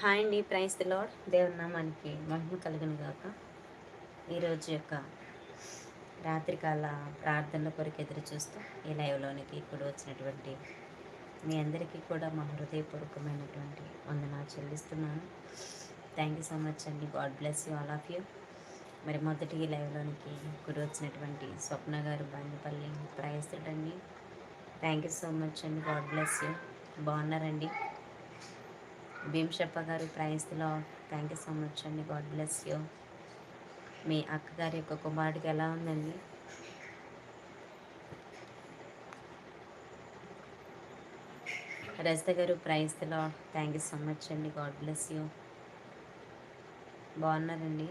Hi అండి. Price lord దేవుని నామానికి మహిమ కలుగును గాక. ఈరోజు యొక్క రాత్రికాల ప్రార్థనల కొరకు ఎదురు చూస్తూ ఈ లైవ్లోనికి ఇప్పుడు వచ్చినటువంటి మీ అందరికీ కూడా మా హృదయపూర్వకమైనటువంటి వందనా చెల్లిస్తున్నాను. థ్యాంక్ యూ సో మచ్ అండి. God bless you all of you మరి మొదటి ఈ లైవ్లోనికి ఇప్పుడు వచ్చినటువంటి స్వప్న గారు బండిపల్లి ప్రయస్తుడండి థ్యాంక్ యూ సో మచ్ అండి. గాడ్ బ్లెస్ యూ బాగున్నారండి? భీమ్షప్ప గారు ప్రైజ్లో థ్యాంక్ యూ సో మచ్ అండి. గాడ్ బ్లెస్ యూ మీ అక్కగారి యొక్క కుమారుడికి ఎలా ఉందండి? రజిత గారు ప్రైజ్లో థ్యాంక్ యూ సో మచ్ అండి. గాడ్ బ్లెస్ యూ బాగున్నారండి?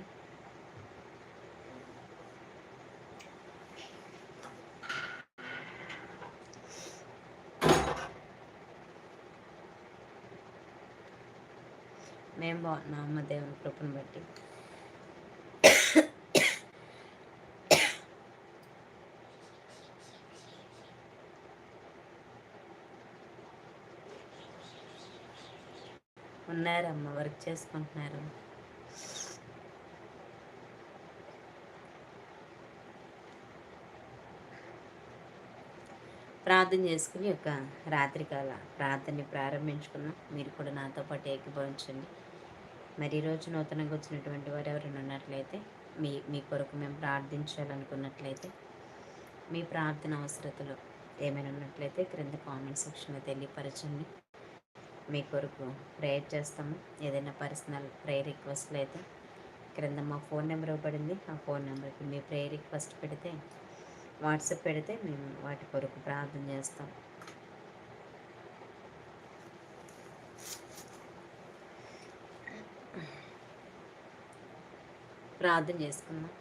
మేము బాగున్నాం అమ్మ దేవుని కృపను బట్టి. ఉన్నారమ్మ వర్క్ చేసుకుంటున్నారు. ప్రార్థన చేసుకుని యొక్క రాత్రికాల ప్రార్థనని ప్రారంభించుకున్నాం మీరు కూడా నాతో పాటు ఏకీభవించండి. మరి ఈరోజు నూతనంగా వచ్చినటువంటి వారు ఎవరైనా ఉన్నట్లయితే మీ మీ కొరకు మేము ప్రార్థించాలనుకున్నట్లయితే మీ ప్రార్థన అవసరతలు ఏమైనా ఉన్నట్లయితే క్రింద కామెంట్ సెక్షన్లో తెలియపరచండి. మీ కొరకు ప్రేయర్ చేస్తాము. ఏదైనా పర్సనల్ ప్రేయర్ రిక్వెస్ట్లు అయితే క్రింద మా ఫోన్ నెంబర్ ఇవ్వబడింది. ఆ ఫోన్ నెంబర్కి మీ ప్రేయర్ రిక్వెస్ట్ పెడితే వాట్సాప్ పెడితే మేము వాటి కొరకు ప్రార్థన చేస్తాం. ప్రార్థన చేసుకుందాం.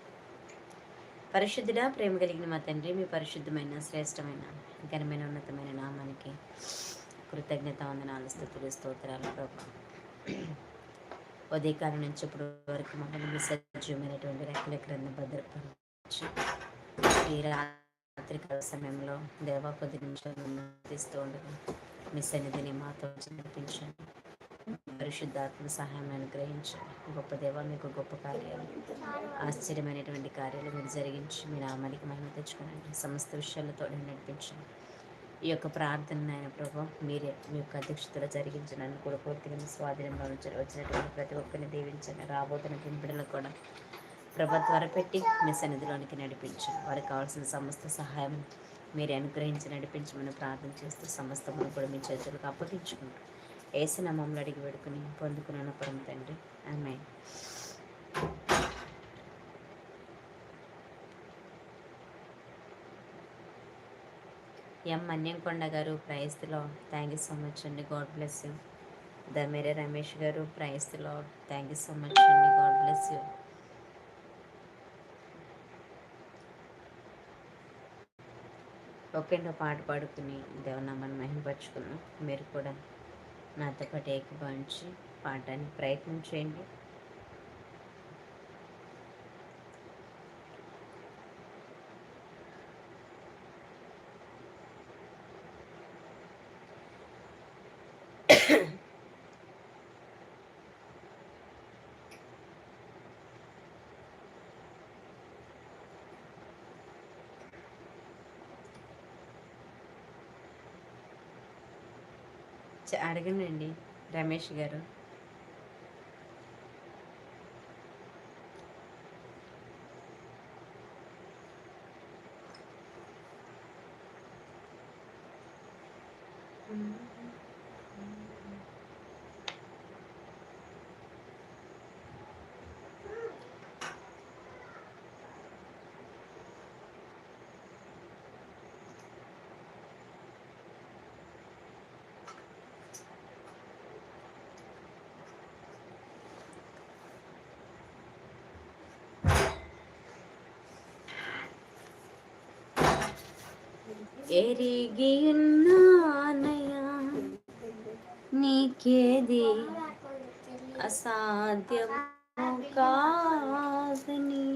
పరిశుద్ధుడా ప్రేమ కలిగిన మా తండ్రి మీ పరిశుద్ధమైన శ్రేష్టమైన ఘనమైన ఉన్నతమైన నామానికి కృతజ్ఞత వందనాలు స్థుతులు స్తోత్రాలు ప్రభా. ఉదయకాలం నుంచి ఇప్పుడు వరకు మమ్మల్ని మీ సజ్జమైనటువంటి రెక్కల క్రింద భద్రపరచు. ఈ రాత్రికాల సమయంలో దేవా కొద్ది నిమిషాలు తీస్తూ ఉండగా మీ సన్నిధిని మాతో నడిపించండి పరిశుద్ధాత్మ సహాయం అనుగ్రహించండి గొప్ప దేవ మీకు గొప్ప కార్యాలు ఆశ్చర్యమైనటువంటి కార్యాలు మీరు జరిగించి. మీ నామానికి మహిమ తెచ్చుకోనండి. సమస్త విషయాలతో నడిపించండి. ఈ యొక్క ప్రార్థన ఆయన ప్రభు మీరే మీ యొక్క అధ్యక్షతలో జరిగించడానికి కూడా పూర్తిగా మీ స్వాధీనంలో వచ్చినటువంటి ప్రతి ఒక్కరిని దీవించండి. రాబోతున్న పింపిడలకు కూడా ప్రభా త్వరపెట్టి మీ సన్నిధిలోనికి నడిపించండి. వారికి కావాల్సిన సమస్త సహాయం మీరు అనుగ్రహించి నడిపించమని ప్రార్థన చేస్తూ సమస్తమును కూడా మీ చేతులకు అప్పగించుకుంటాం ఏసు నామంలో అడిగి పెడుకుని పొందుకున్నాను పరమ తండ్రి. ఆమె ఎం మన్యంకొండ గారు ప్రైస్లో థ్యాంక్ యూ సో మచ్ అండి. God bless you Damere Ramesh గారు ప్రైస్లో థ్యాంక్ యూ సో మచ్ అండి. గాడ్ బ్లెస్ యూ ఒకేంటో పాట పాడుకుని దేవనామాన్ని మహిమపరుచుకున్నాం మీరు కూడా నాతో పాటు ఏకీభవించి పాడడానికి ప్రయత్నం చేయండి. అడగండి రమేష్ గారు. ఎరిగియున్నానయా నీకేది అసాధ్యం కాదని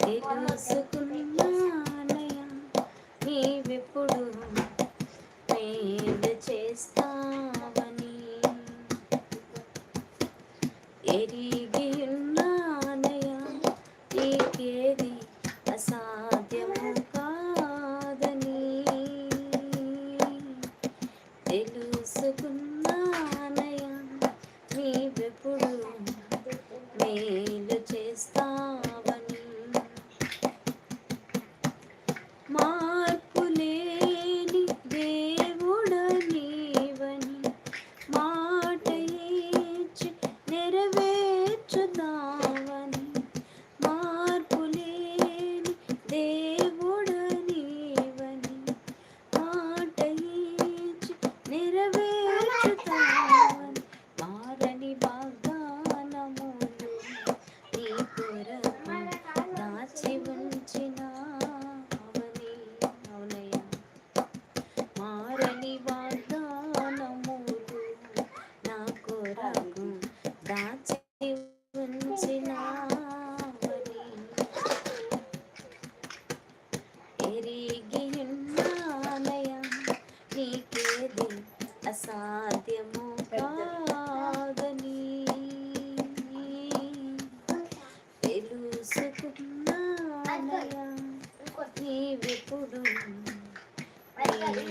తెలుసుకున్నానయా నీవెప్పుడు మేలు చేస్తావని. ఎరిగి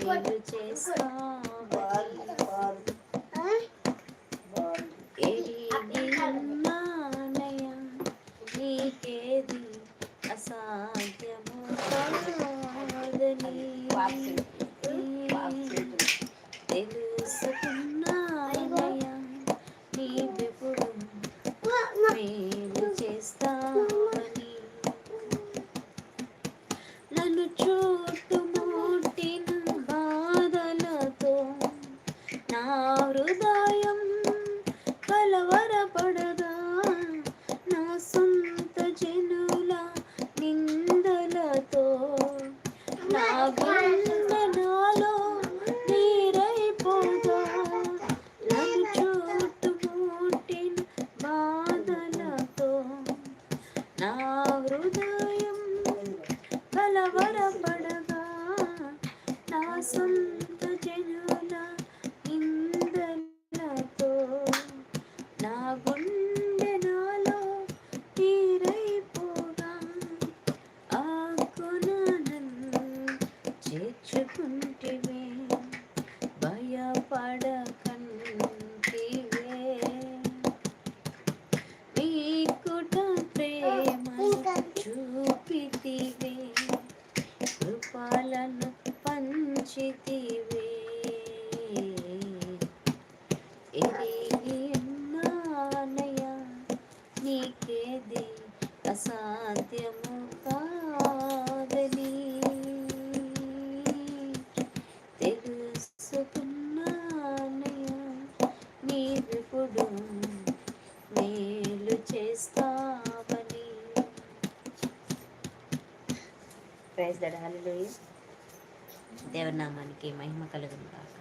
我有接受。ఇక్కడ హాలిలోయ దేవనామానికి మహిమ కలుగును కాక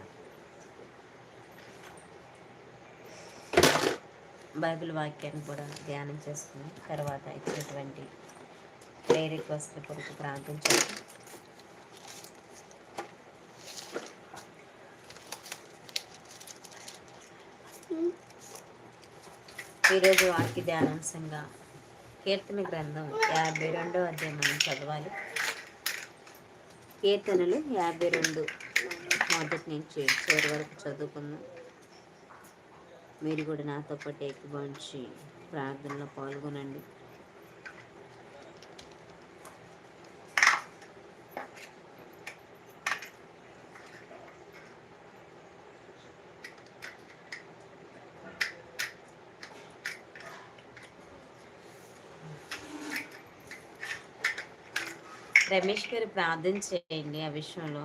బైబిల్ వాక్యాన్ని కూడా ధ్యానం చేసుకుని తర్వాత ఇచ్చినటువంటి ప్రేయర్ రిక్వెస్ట్ కొరకు ప్రార్థించాలి ఈరోజు వాక్య ధ్యానాంశంగా కీర్తన గ్రంథం యాభై రెండో అధ్యాయం మనం చదవాలి. కీర్తనలు యాభై రెండు. మొదటి నుంచి చివరి వరకు చదువుకుందాం. మీరు కూడా నాతో పాటు ఎక్కువ ప్రార్థనలో పాల్గొనండి. రమేష్ గారు ప్రార్థన చేయండి ఆ విషయంలో.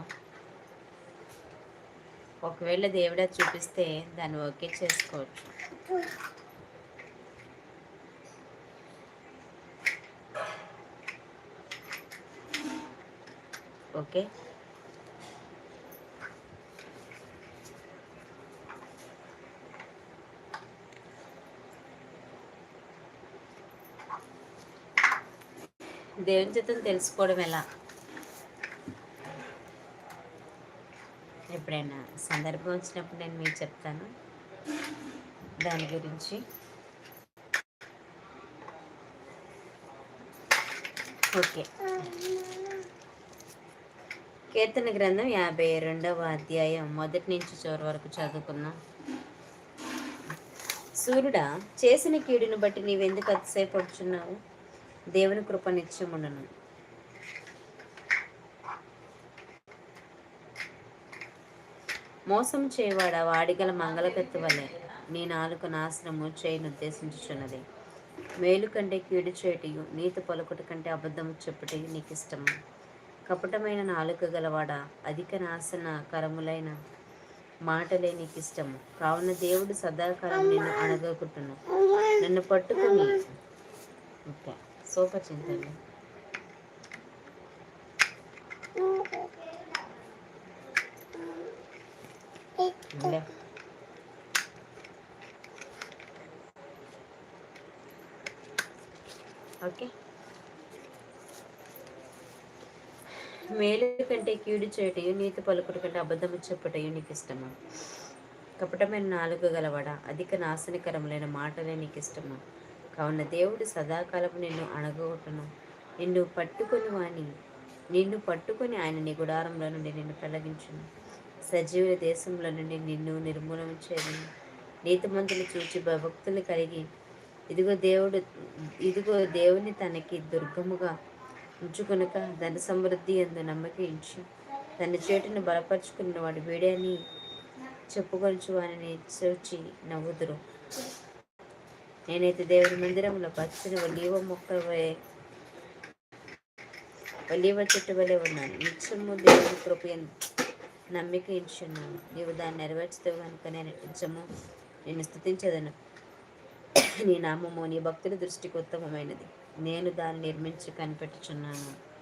ఒకవేళ దేవుడా చూపిస్తే దాన్ని ఓకే చేసుకోవచ్చు. ఓకే? దేవుని చిత్తం తెలుసుకోవడం ఎలా? ఎప్పుడైనా సందర్భం వచ్చినప్పుడు నేను మీకు చెప్తాను. దాని గురించి. ఓకే. కీర్తన గ్రంథం యాభై రెండవ అధ్యాయం మొదటి నుంచి చివరి వరకు చదువుకుందాం. సూర్యుడా చేసిన కీడును బట్టి నీవెందుకు అతిసేపడుచున్నావు దేవుని కృప నిత్యముండను మోసం చేయవాడ వాడిగల మంగళకత్తి వలె నీ నాలుక నాశనము చేయనుద్దేశించుచున్నది మేలు కంటే కీడు చేయటయు నీతి పలుకుట కంటే అబద్ధము చెప్పుటయు నీకు ఇష్టము కపటమైన నాలుక గలవాడ అధిక నాశన కరములైన మాటలే నీకు ఇష్టము కావున దేవుడు సదాకాలం నిన్ను అణగకుంటును నన్ను పట్టుకుని. ఓకే. సూపర్ చింతండి ఓకే. మేలు కంటే కీడు చేయటయు నీతి పలుకుడు కంటే అబద్ధము చెప్పటయు నీకు ఇష్టమా? కపటమైన నాలుగు గలవాడ? అధిక నాశనకరములైన మాటలే నీకు ఇష్టమా? కావున దేవుడు సదాకాలపు నిన్ను అణగొట్టను నిన్ను పట్టుకొని వాణి నిన్ను పట్టుకొని ఆయన నీ గుడారంలో నుండి నిన్ను తొలగించును. సజీవుల దేశంలో నుండి నిన్ను నిర్మూలన చేయను. నీతిమంతులు చూచి భక్తులు కలిగి ఇదిగో దేవుడు ఇదిగో దేవుని తనకి దుర్గముగా ఉంచుకునక ధన సమృద్ధి ఎందు నమ్మకించి తన చేటును బలపరుచుకున్న వాడు వీడని చెప్పుకొంచు వారిని చూచి నవ్వుదురు. నేనైతే దేవుడి మందిరంలో పచ్చని ఒలీవ మొక్క ఒలీవ చెట్టు వలె ఉన్నాను. నిత్యము దేవుని కృప నమ్మిక ఇచ్చున్నాను నీవు దాన్ని నెరవేర్చుతావు కనుక నేను నిత్యము నేను స్థుతించదను. నీ నామము నీ భక్తుల దృష్టికి ఉత్తమమైనది. నేను దాన్ని నిర్మించి కనిపెట్టుచున్నాను.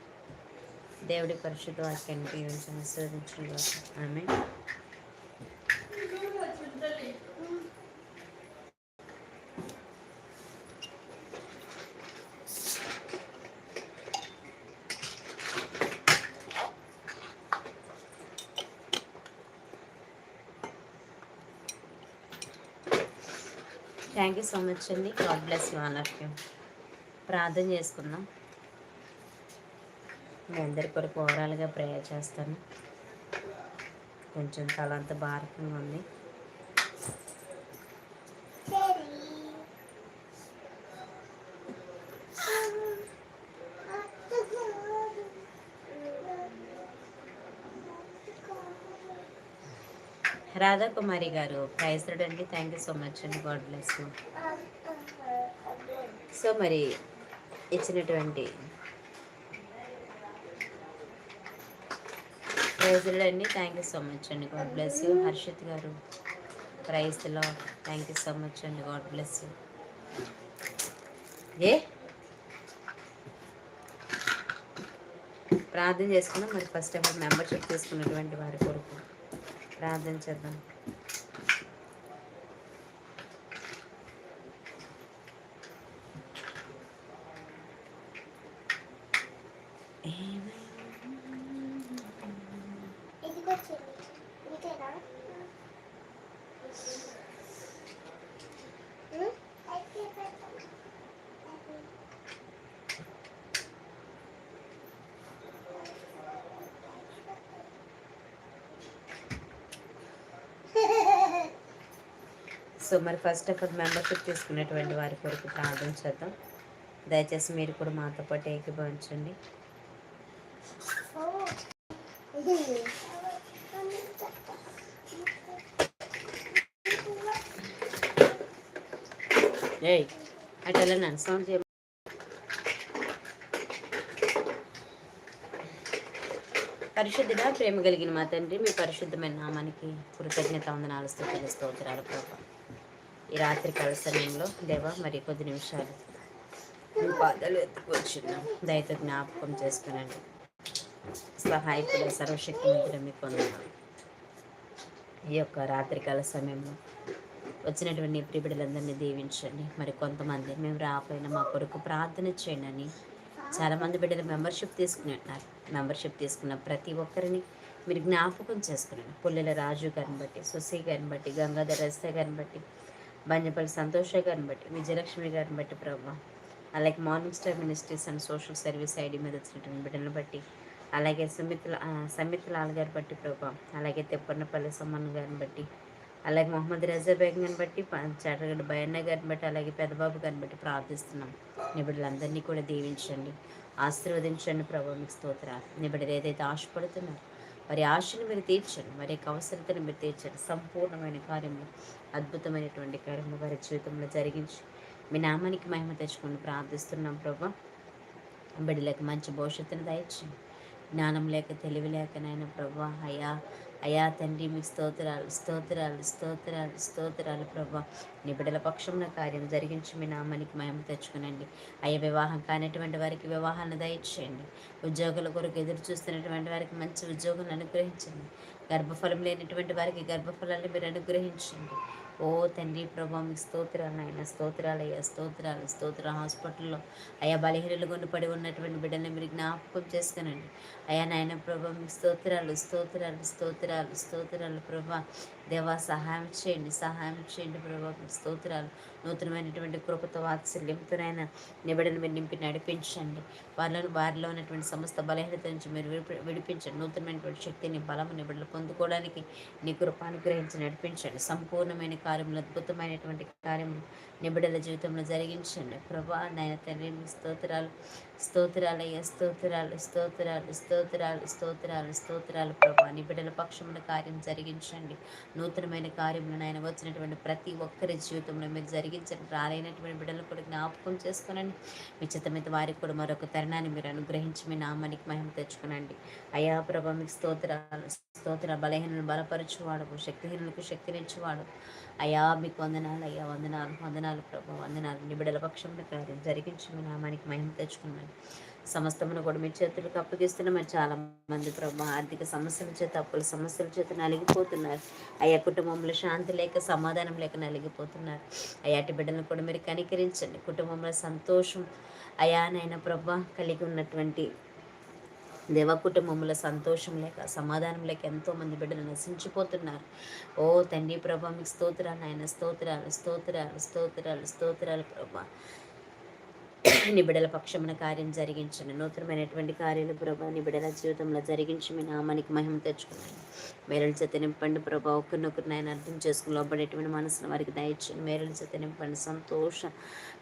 దేవుడి పరిశుద్ధ వాక్యాన్ని దీవించి ఆశీర్వదించిన ఆమె థ్యాంక్ యూ సో మచ్ అండి God bless you all of you ప్రార్థన చేసుకుందాం. మీ అందరి కొరకు ఓవరాల్గా ప్రేయర్ చేస్తాను. కొంచెం తలంత భారతంగా ఉంది. రాధాకుమారి గారు ప్రైజ్డ్ అండి థ్యాంక్ యూ సో మచ్ అండి. గాడ్ బ్లెస్ సో మరి ఇచ్చినటువంటి ప్రైజ్డ్ అండి థ్యాంక్ యూ సో మచ్ అండి. గాడ్ బ్లెస్ యూ హర్షిత్ గారు ప్రైజ్లో థ్యాంక్ యూ సో మచ్ అండి. గాడ్ బ్లెస్ యూ ఏ? ప్రార్థన చేసుకున్నాం మరి ఫస్ట్ టైం మెంబర్షిప్ తీసుకున్నటువంటి వారి కొరకు. ప్రార్థన చేద్దాం. సో మరి ఫస్ట్ ఆఫ్ ఆల్ మెంబర్షిప్ తీసుకునేటువంటి వారి కొరకు ప్రార్థన చేద్దాం. దయచేసి మీరు కూడా మాతో పాటు ఏకీభవించండి. ఏయ్ అటు వెళ్ళను సౌండ్ చేయ పరిశుద్ధిగా ప్రేమ కలిగిన మా తండ్రి మీ పరిశుద్ధమైన నామానికి కృతజ్ఞత వందనాలు స్థుతులు స్తోత్రాలు ప్రభావం ఈ రాత్రి కాల సమయంలో దేవ మరి కొద్ది నిమిషాలు. మీ పాదాలు ఎత్తుకొచ్చున్నాం దయతో జ్ఞాపకం చేసుకునండి. సహాయకుల సర్వశక్తి మంత్రి మీకు ఈ యొక్క రాత్రికాల సమయంలో వచ్చినటువంటి ప్రిబిడలందరినీ దీవించండి. మరి కొంతమంది మేము రాకపోయినా మా కొరకు ప్రార్థన చేయండి అని చాలామంది బిడ్డలు మెంబర్షిప్ తీసుకుని ఉన్నారు మెంబర్షిప్ తీసుకున్న ప్రతి ఒక్కరిని మీరు జ్ఞాపకం చేసుకున్నాను పుల్లెల రాజు గారిని బట్టి సుశీ గారిని బట్టి గంగాధర రస్తే గారిని బట్టి బంజపల్లి సంతోష గారిని బట్టి విజయలక్ష్మి గారిని బట్టి ప్రభావ అలాగే Morning Star Ministries and Social Service ID మీద వచ్చినటువంటి బిడ్డలను బట్టి అలాగే సుమిత్ల సమిత్ లాల్ గారి బట్టి ప్రభా. అలాగే తెప్పన్నపల్లి సమ్మన్ గారిని బట్టి అలాగే మొహమ్మద్ రజా బేగం గారిని బట్టి చాటగడ్డ భయన్న గారిని బట్టి అలాగే పెద్దబాబు గారిని బట్టి ప్రార్థిస్తున్నాం. నిబిడలందరినీ కూడా దీవించండి ఆశీర్వదించండి ప్రభావ మీకు స్తోత్ర నిబిడలు ఏదైతే ఆశపడుతున్నారో వారి ఆశను మీరు తీర్చండి. వారి యొక్క అవసరతను మీరు తీర్చండి. సంపూర్ణమైన కార్యము అద్భుతమైనటువంటి కార్యము వారి జీవితంలో జరిగించి మీ నామానికి మహిమ తెచ్చుకొని ప్రార్థిస్తున్నాం ప్రభా. బిడ్డలకు మంచి భవిష్యత్తును దయచేయండి. జ్ఞానం లేక తెలివి లేక నాయన ప్రభా అయ్యా అయా తండ్రి మీకు స్తోత్రాలు స్తోత్రాలు స్తోత్రాలు స్తోత్రాలు ప్రభా. నీ బిడ్డల పక్షంలో కార్యం జరిగించి మీ నామానికి మహిమ తెచ్చుకునండి. అయ్యా వివాహం కానటువంటి వారికి వివాహాన్ని దయచేయండి. ఉద్యోగుల కొరకు ఎదురు చూస్తున్నటువంటి వారికి మంచి ఉద్యోగులను అనుగ్రహించండి. గర్భఫలం లేనటువంటి వారికి గర్భఫలాన్ని మీరు అనుగ్రహించండి. ఓ తండ్రి ప్రభా మీకు స్తోత్రాలు నాయన. స్తోత్రాలు అయ్యా స్తోత్రాలు. స్తోత్ర హాస్పిటల్లో అయ్యా బలహీనలు పడి ఉన్నటువంటి బిడ్డల్ని మీరు జ్ఞాపకం చేసుకునండి. అయ్యా నాయన ప్రభా మీకు స్తోత్రాలు స్తోత్రాలు స్తోత్రాలు స్తోత్రాలు ప్రభా. దేవా సహాయం చేయండి సహాయం చేయండి ప్రభా స్తోత్రాలు నూతనమైనటువంటి కృపతో వాత్సల్యంతోనైనా నిబిడను మీరు నింపి నడిపించండి. వారిలో వారిలో ఉన్నటువంటి సమస్త బలహీనత నుంచి మీరు విడిపించండి. నూతనమైనటువంటి శక్తిని బలము నిబడులు పొందుకోవడానికి నీ కృప అనుగ్రహించి నడిపించండి. సంపూర్ణమైన కార్యములు అద్భుతమైనటువంటి కార్యములు నిబిడల జీవితంలో జరిగించండి. ప్రభా నాయన తండ్రి స్తోత్రాలు స్తోత్రాలయ్య స్తోత్రాలు స్తోత్రాలు స్తోత్రాలు స్తోత్రాలు స్తోత్రాలు ప్రభా. నీ బిడ్డల పక్షముల కార్యం జరిగించండి. నూతనమైన కార్యములను ఆయన వచ్చినటువంటి ప్రతి ఒక్కరి జీవితంలో మీరు జరిగించండి. రాలైనటువంటి బిడ్డలు కూడా జ్ఞాపకం చేసుకోనండి. మీ చిత్తమిత వారికి కూడా మరొక తరుణాన్ని మీరు అనుగ్రహించి మీ నామానికి మహిమ తెచ్చుకునండి. అయా ప్రభా మీకు స్తోత్రాలు స్తోత్ర బలహీనను బలపరచువాడు శక్తిహీనులకు శక్తినిచ్చేవాడు. అయా మీకు వందనాలు అయ్యా వందనాలు వందనాలు ప్రభు వందనాలు. నిబిడల పక్షంలో కార్యం జరిగించి మీ నామానికి మహిమ తెచ్చుకున్నాను. సమస్తమును కూడా మీ చేతులకు అప్పగిస్తున్న మరి చాలా మంది ప్రభు ఆర్థిక సమస్యల చేత అప్పుల సమస్యల చేత నలిగిపోతున్నారు. అయ్యా కుటుంబంలో శాంతి లేక సమాధానం లేక నలిగిపోతున్నారు. అయ్యాటి బిడ్డలను కూడా మీరు కనికరించండి. కుటుంబంలో సంతోషం అయానైనా ప్రభ కలిగి ఉన్నటువంటి దేవ కుటుంబంలో సంతోషం లేక సమాధానం లేక ఎంతోమంది బిడ్డలు నశించిపోతున్నారు. ఓ తండ్రి ప్రభా మీకు స్తోత్రాలు ఆయన స్తోత్రాలు స్తోత్రాలు స్తోత్రాలు స్తోత్రాలు ప్రభా. నీ బిడల పక్షమున కార్యం జరిగించండి. నూతనమైనటువంటి కార్యాలు ప్రభా నీ బిడల జీవితంలో జరిగించి మీ నామానికి మహిమ తెచ్చుకున్నాను మేరల చేత నింపండి ప్రభా. ఒకరినొకరిని ఆయన అర్థం చేసుకుని లోబడేటువంటి మనసును వారికి దయచండి మేరల చేత నింపండి. సంతోష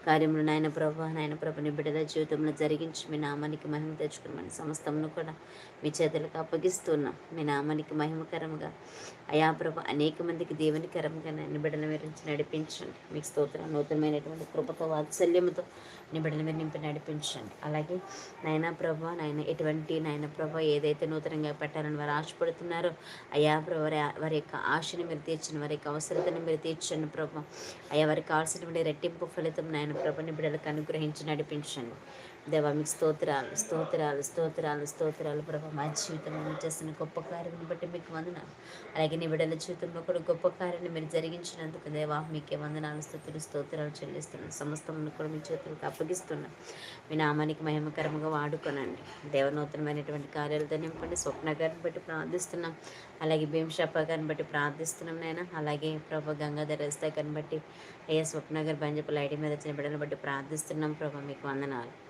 కార్యములు నాయన ప్రభా నాయన ప్రభు నీ బిడ్డల జీవితంలో జరిగించి మీ నామానికి మహిమ తెచ్చుకున్నామని సమస్తమును కూడా మీ చేతులకు అప్పగిస్తున్నాం. మీ నామానికి మహిమకరంగా. అయా ప్రభ అనేక మందికి దేవునికరంగా నిబిడల విరించి నడిపించండి. మీకు స్తోత్రం నూతనమైనటువంటి కృపతో వాత్సల్యముతో నిబిడల మీరు నింపి నడిపించండి. అలాగే నాయన ప్రభ నాయన ఎటువంటి నాయన ప్రభ ఏదైతే నూతనంగా పెట్టాలని వారు ఆశపడుతున్నారో అయా ప్రభ వారి యొక్క ఆశని మీరు తీర్చండి వారి యొక్క అవసరతను మీరు తీర్చండి ప్రభ. అయ్యా వారికి కావాల్సినటువంటి రెట్టింపు ఫలితం నాయన ప్రభుని నిబిడలకు అనుగ్రహించి నడిపించండి. దేవా మీకు స్తోత్రాలు స్తోత్రాలు స్తోత్రాలు స్తోత్రాలు ప్రభా. మా జీవితంలో చేస్తున్న గొప్ప కార్యం బట్టి మీకు వందనాలు. అలాగే నీ బిడ్డల జీవితంలో కూడా గొప్ప కార్యాన్ని మీరు జరిగించినందుకు దేవా మీకే వందనాలు స్థుతులు స్తోత్రాలు చెల్లిస్తున్నాను సమస్తమును కూడా మీ చేతులకు అప్పగిస్తున్నాను మీ నామానికి మహిమకరంగా వాడుకోనండి. దేవనూతనమైనటువంటి కార్యాలతో నింపండి స్వప్న గారిని బట్టి ప్రార్థిస్తున్నాం. అలాగే భీమషాప గారిని బట్టి ప్రార్థిస్తున్నాం నేను అలాగే ప్రభా గంగాధర రస్తా గారిని బట్టి అయ్యా స్వప్నగర్ బంజపల్ ఐడి మీద వచ్చిన బిడ్డలను బట్టి ప్రార్థిస్తున్నాం. ప్రభా మీకు వందనాలు.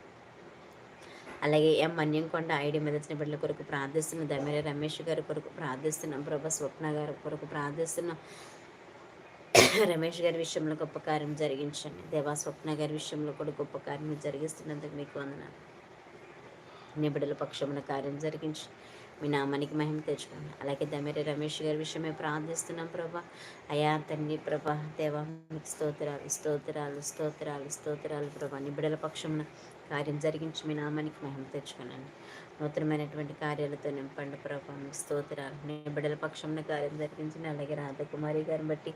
అలాగే ఎం మన్యంకొండ ఐడి మీద వచ్చిన బిడ్డల కొరకు ప్రార్థిస్తున్నాం. దమిర రమేష్ గారి కొరకు ప్రార్థిస్తున్నాం. ప్రభా స్వప్న గారి కొరకు ప్రార్థిస్తున్నాం. రమేష్ గారి విషయంలో గొప్ప కార్యం జరిగించండి. దేవా స్వప్న గారి విషయంలో కూడా గొప్ప కార్యం జరిగిస్తున్నందుకు మీకు వందనాలు. నిబిడల పక్షమున కార్యం జరిగించి. మీ నామానికి మహిమ తెచ్చుకోండి. అలాగే దమిరి రమేష్ గారి విషయమే ప్రార్థిస్తున్నాం ప్రభా. అయా తండ్రి ప్రభా దేవా మీకు స్తోత్రాలు స్తోత్రాలు స్తోత్రాలు స్తోత్రాలు ప్రభా. నిబిడల పక్షమున కార్యం జరిగించి మీ నామానికి మహిమ తెచ్చుకున్నాను నూతనమైనటువంటి కార్యాలతో నింపండి ప్రభావం స్తోత్రాలు నీ బిడ్డల పక్షంలో కార్యం జరిగించిన అలాగే రాధకుమారి గారిని బట్టి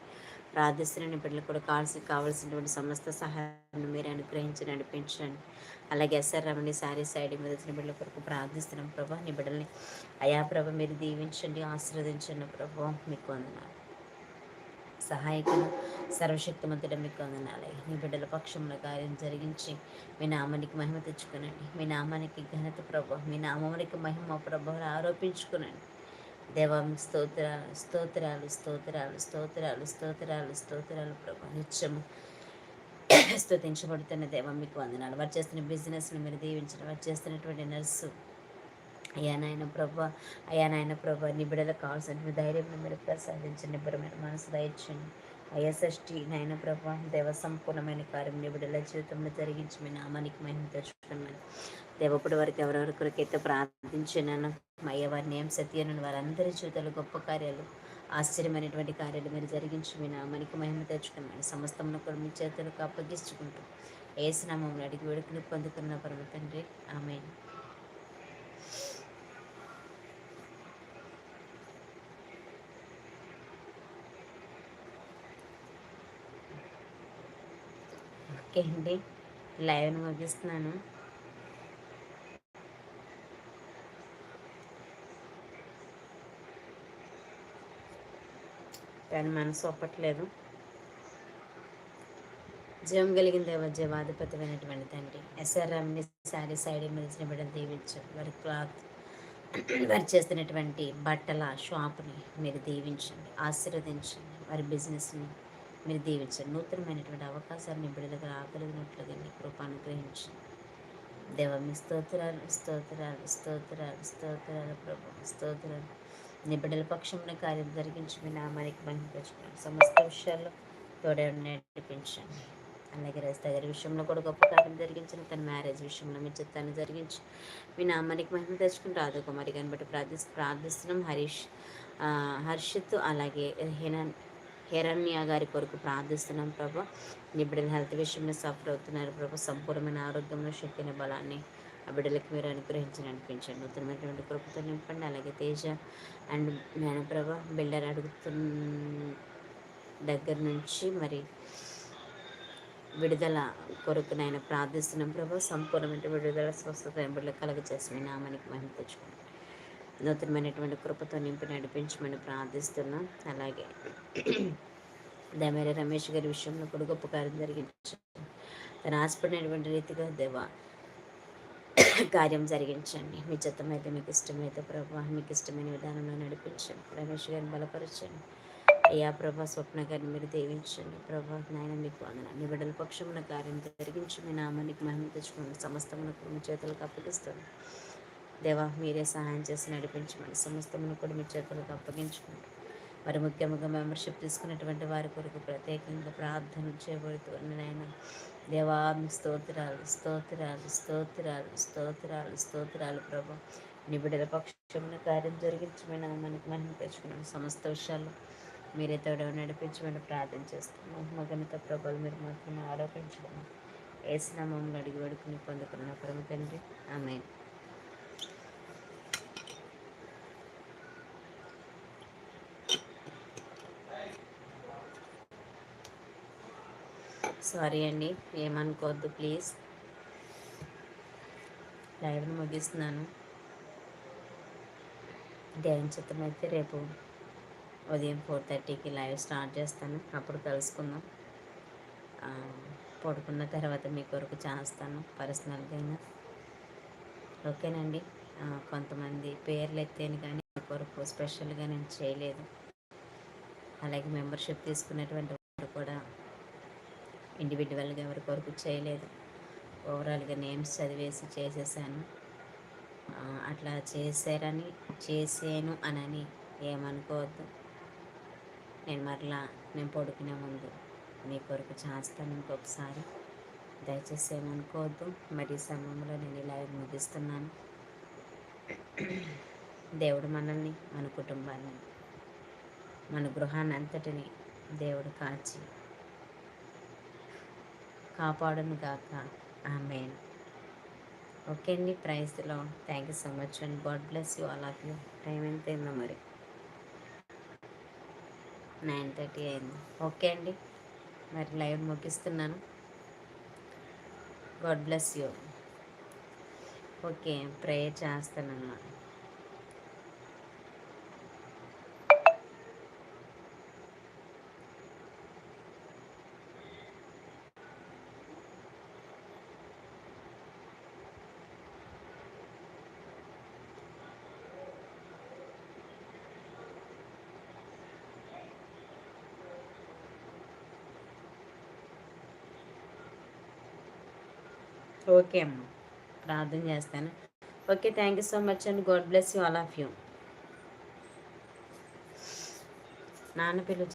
ప్రార్థిస్తున్న నీ బిడ్డలు కూడా కావాల్సి కావాల్సినటువంటి సమస్త సహాయాన్ని మీరు అనుగ్రహించి నడిపించండి. అలాగే ఎస్ఆర్ రమణి సారీ సైడ్ మీద వచ్చిన బిడ్డల కొరకు ప్రార్థిస్తున్నాం ప్రభా. నీ బిడ్డల్ని అయా ప్రభ మీరు దీవించండి ఆశీర్వదించండి ప్రభావం మీకు వందనాలు. సహాయకులు సర్వశక్తిమంతుడ మీకు వందనాలి. మీ బిడ్డల పక్షంలో కార్యం జరిగించి మీ నామానికి మహిమ తెచ్చుకునండి. మీ నామానికి ఘనత ప్రభు. మీ నామానికి మహిమ ప్రభువులు ఆరోపించుకునండి. దేవా స్తోత్రాలు స్తోత్రాలు స్తోత్రాలు స్తోత్రాలు స్తోత్రాలు స్తోత్రాలు ప్రభు. నిత్యము స్థుతించబడుతున్న దేవం మీకు వందనాలు. వారు చేస్తున్న బిజినెస్ని మీరు దీవించడం. వారు చేస్తున్నటువంటి నర్సు అయ్యా నాయన ప్రభా అయ్యా నాయన ప్రభా బిడ్డలకు కావాల్సిన ధైర్యం మీరు ప్రసాదించండి నిబ్బరమైన మనసు దయచండి షష్ఠి నాయన ప్రభా దేవ సంపూర్ణమైన కార్యం నిబిడల జీవితంలో జరిగించి మీ నామానికి మహిమ తెచ్చుకున్నాను దేవప్పుడు వారికి ఎవరెవరి కొరకైతే ప్రార్థించినాను అయ్యా వారిని ఏం సత్యను వారందరి జీవితాలు గొప్ప కార్యాలు ఆశ్చర్యమైనటువంటి కార్యాలు మీరు జరిగించి మీ నామానికి మహిమ తెచ్చుకున్నాను సమస్తమును కూడా మీ చేతులకు అప్పగించుకుంటూ ఏసునామంలో అడిగి వేడుకలు పొందుకున్న పరమ తండ్రి. ఆమె ఓకే అండి లైవ్ని ముగిస్తున్నాను కానీ మనసు ఒప్పట్లేదు. జీవం కలిగిన దేవ జీవాధిపతిమైనటువంటి తండ్రి ఎస్ఆర్ఎంని శారీ సైడ్ మెలిసిన బిడ్డలు దీవించు. వారి క్లాత్ వారు చేస్తున్నటువంటి బట్టల షాప్ని మీరు దీవించండి ఆశీర్వదించండి. వారి బిజినెస్ని మీరు దీవించండి. నూతనమైనటువంటి అవకాశాన్ని బిడ్డలకు రాగలిగినట్లుగా మీ కృప అనుగ్రహించండి దేవ మీ స్తోత్రాలు స్తోత్రాలు స్తోత్రాలు స్తోత్రాలు ప్రభు స్తోత్రాలు. నీ బిడ్డల పక్షంలో కార్యం జరిగించి మీ నామానికి మహింపరచుకోండి సమస్త విషయాల్లో తోడే నడిపించండి. అలాగే రైస్ దగ్గర విషయంలో కూడా గొప్ప కార్యం జరిగించిన తన మ్యారేజ్ విషయంలో మీ చిత్తాన్ని జరిగించి. మీ నామానికి మహిమ తెచ్చుకుని రాధకుమారి గారిని బట్టి ప్రార్థి ప్రార్థిస్తున్నాం హరీష్. హర్షిత్ అలాగే హేనన్. హిరణ్య గారి కొరకు ప్రార్థిస్తున్నాం ప్రభా. నీ బిడ్డల హెల్త్ విషయంలో సఫర్ అవుతున్నారు ప్రభా. సంపూర్ణమైన ఆరోగ్యంలో శక్తిని బలాన్ని ఆ బిడ్డలకు మీరు అనుగ్రహించి నడిపించండి నూతనమైనటువంటి కృపతో నింపండి. అలాగే తేజ అండ్ జ్ఞానప్రభ బిల్డర్ అడుగుతున్న దగ్గర నుంచి మరి విడుదల కొరకు నేను ప్రార్థిస్తున్నాం ప్రభా. సంపూర్ణమైన విడుదల స్వస్థత బిడ్డలకు కలగజేసి మీ నామానికి మహిమ తెచ్చుకోండి నూతనమైనటువంటి కృపతో నింపి నడిపించమని ప్రార్థిస్తున్నాం. అలాగే దమేర రమేష్ గారి విషయంలో కూడా గొప్ప కార్యం జరిగించండి. తన ఆశపడినటువంటి రీతిగా దేవ కార్యం జరిగించండి. మీ చిత్తమైతే మీకు ఇష్టమైతే ప్రభా మీకు ఇష్టమైన విధానంలో నడిపించండి. రమేష్ గారిని బలపరచండి. అయ్యా ప్రభా స్వప్న గారిని మీరు దీవించండి. ప్రభా నాయన మీకు వందన మీ బిడ్డల పక్షమున కార్యం జరిగించి మీ నామానికి మహిమ తెచ్చుకోండి సమస్తమునకు మీ చేతులకు అప్పగిస్తుంది దేవా మీరే సహాయం చేసి నడిపించమని సమస్తమును కూడా మీ చేతులకు అప్పగించుకోండి మరి ముఖ్యంగా మెంబర్షిప్ తీసుకున్నటువంటి వారి కొరకు ప్రత్యేకంగా ప్రార్థన చేయబడుతుంది నాయన. దేవా స్తోత్రాలు స్తోత్రాలు స్తోత్రాలు స్తోత్రాలు స్తోత్రాలు ప్రభు. నిబిడల పక్షమున కార్యం జరిగించమైన మనకి మనం తెచ్చుకున్నాం సమస్త విషయాల్లో మీరే తోడ నడిపించమని ప్రార్థన చేస్తాము మగనిత ప్రభలు మీరు మాత్రమే ఆరోపించడం ఏసునామంలో అడిగి వేడుకుని పొందుకున్న పరమ తండ్రి. ఆమె సారీ అండి ఏమనుకోవద్దు ప్లీజ్. లైవ్ని ముగిస్తున్నాను. ధ్యాన చిత్రం అయితే రేపు ఉదయం ఫోర్ థర్టీకి లైవ్ స్టార్ట్ చేస్తాను. అప్పుడు కలుసుకుందాం. పడుకున్న తర్వాత మీ కొరకు చేస్తాను పర్సనల్గా అయినా. ఓకేనండి. కొంతమంది పేర్లు ఎత్తాను కానీ మీ కొరకు స్పెషల్గా నేను చేయలేదు. అలాగే మెంబర్షిప్ తీసుకున్నటువంటి వారు కూడా ఇండివిజువల్గా ఎవరి కొరకు చేయలేదు. ఓవరాల్గా నేమ్స్ చదివేసి చేసేసాను. అట్లా చేశారని చేసాను అనని ఏమనుకోవద్దు. నేను మరలా నేను పడుకునే ముందు మీ కొరకు చేస్తాను ఇంకొకసారి. దయచేసి ఏమనుకోవద్దు. మరి సమయంలో నేను ఇలా ముగిస్తున్నాను. దేవుడు మనల్ని మన కుటుంబాన్ని మన గృహాన్ని అంతటిని దేవుడు కాచి కాపాడును గాక. ఆమె ఓకే అండి ప్రైజ్లో thank you so much and. God bless you all of you. Time ఎంత అయిందో మరి? నైన్ థర్టీ అయింది. ఓకే అండి మరి లైవ్ ముగిస్తున్నాను. God bless you. Okay prayer చేస్తానన్నమాట. Okay అమ్మ. ప్రార్థన చేస్తాను. Okay thank you so much and God bless you all of you నాన్న పిలుచు